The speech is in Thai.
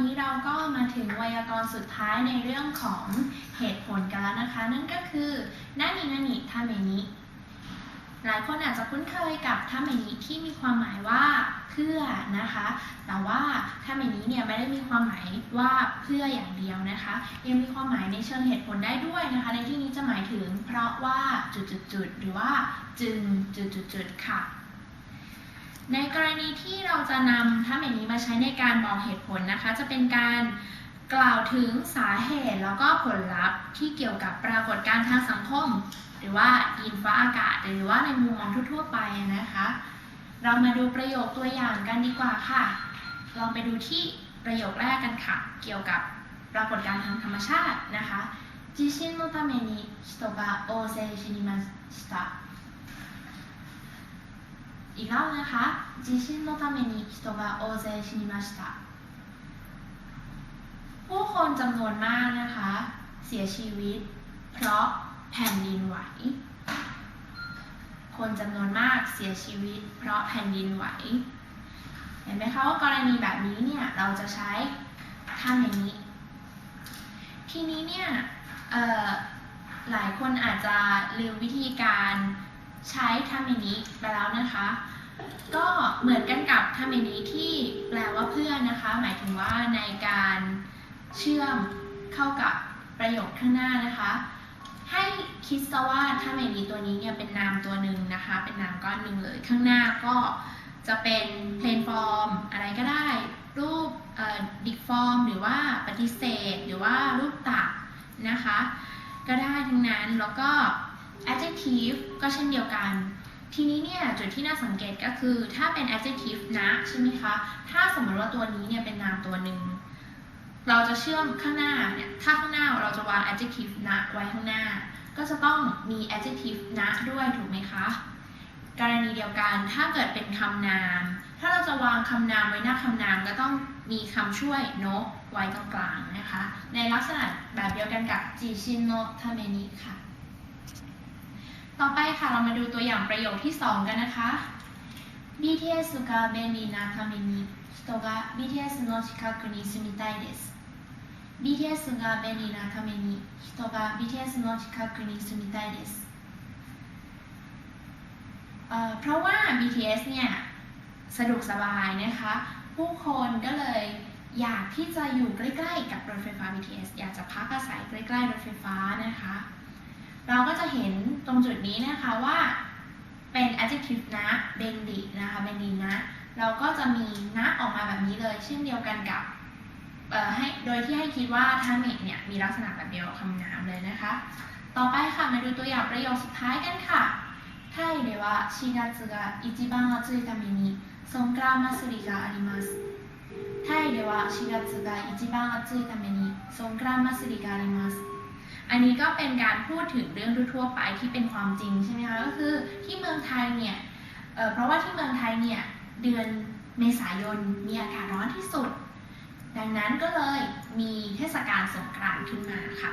นี้เราก็มาถึงไวยากรณ์สุดท้ายในเรื่องของเหตุผลกันแล้วนะคะ นั่นก็คือนานินานิทาเมนิหลายคนอาจจะคุ้นเคยกับทาเมนิที่มีความหมายว่าเพื่อนะคะ แต่ว่าทาเมนิเนี่ยไม่ได้มีความหมายว่าเพื่ออย่างเดียวนะคะ ยังมีความหมายในเชิงเหตุผลได้ด้วยนะคะ ในที่นี้จะหมายถึงเพราะว่าจุดๆๆหรือว่าจึงจุดๆๆค่ะ ในกรณีที่เราจะนำถ้าแบบนี้มาใช้ในการบอกเหตุผลนะคะ จะเป็นการกล่าวถึงสาเหตุแล้วก็ผลลัพธ์ที่เกี่ยวกับปรากฏการณ์ทางสังคม หรือว่าดินฟ้าอากาศ หรือว่าในมุมมองทั่วๆไปนะคะ เรามาดูประโยคตัวอย่างกันดีกว่าค่ะ ลองไปดูที่ประโยคแรกกันค่ะ เกี่ยวกับปรากฏการณ์ทางธรรมชาตินะคะ地震のために人が大勢死にました อีกรอบนะคะ地震のために人が大勢死にましたผู้คนจำนวนมากนะคะ เสียชีวิต เพราะแผ่นดินไหว คนจำนวนมากเสียชีวิต เพราะแผ่นดินไหว เห็นไหมคะว่ากรณีแบบนี้เนี่ยเราจะใช้ทำอย่างนี้ ทีนี้เนี่ยเอ่อหลายคนอาจจะลืมวิธีการ ใช้ทำอย่างนี้ไปแล้วนะคะ ก็เหมือนกันกับทำอย่างนี้ที่แปลว่าเพื่อนนะคะ หมายถึงว่าในการเชื่อมเข้ากับประโยคข้างหน้านะคะ ให้คิดซะว่าถ้าไม่มีตัวนี้เนี่ยเป็นนามตัวหนึ่งนะคะ เป็นนามก้อนหนึ่งเลยข้างหน้าก็จะเป็น plain form อะไรก็ได้ รูปเอ่อ dict form หรือว่าปฏิเสธ หรือว่ารูปตัดนะคะ ก็ได้ทั้งนั้นแล้วก็ adjective ก็เช่นเดียวกัน ทีนี้เนี่ยจุดที่น่าสังเกตก็คือถ้าเป็น adjective นะใช่ไหมคะ ถ้าสมมติว่าตัวนี้เนี่ยเป็นนามตัวหนึ่ง เราจะเชื่อมข้างหน้าเนี่ย ถ้าข้างหน้าเราจะวาง adjective นะไว้ข้างหน้า ก็จะต้องมี adjective นะด้วยถูกไหมคะ กรณีเดียวกันถ้าเกิดเป็นคำนาม ถ้าเราจะวางคำนามไว้หน้าคำนามก็ต้องมีคำช่วยโนไว้ตรงกลางนะคะ ในลักษณะแบบเดียวกันกับจิชินโนทาเมนิค่ะ ต่อไปค่ะเรามาดูตัวอย่างประโยคที่ 2 กันนะคะ BTS が便利なために人が BTS の近くに住みたいです BTS が便利なために人が BTS の近くに住みたいですเอ่อเพราะว่า BTS เนี่ยสะดวกสบายนะคะ ผู้คนก็เลยอยากที่จะอยู่ใกล้ๆกับรถไฟฟ้า BTS อยากจะพักอาศัยใกล้ๆรถไฟฟ้านะคะ เราก็จะเห็นตรงจุดนี้นะคะว่าเป็น adjective นะเบนดินะคะเบนดินะ เราก็จะมีนะออกมาแบบนี้เลย เช่นเดียวกันกับให้โดยที่ให้คิดว่าท่าเมิเนี่ยมีลักษณะแบบเดียวคำนามเลยนะคะ ต่อไปค่ะมาดูตัวอย่างประโยคสุดท้ายกันค่ะタイでは4月が一番暑いためにソンクラン祭りがありますタイでは4月が一番暑いためにソンクラン祭りがあります อันนี้ก็เป็นการพูดถึงเรื่องทั่วไปที่เป็นความจริงใช่ไหมคะก็คือที่เมืองไทยเนี่ยเเพราะว่าที่เมืองไทยเนี่ยเดือนเมษายนมีอากาศร้อนที่สุด ดังนั้นก็เลยมีเทศกาลสงกรานต์ขึ้นมาค่ะ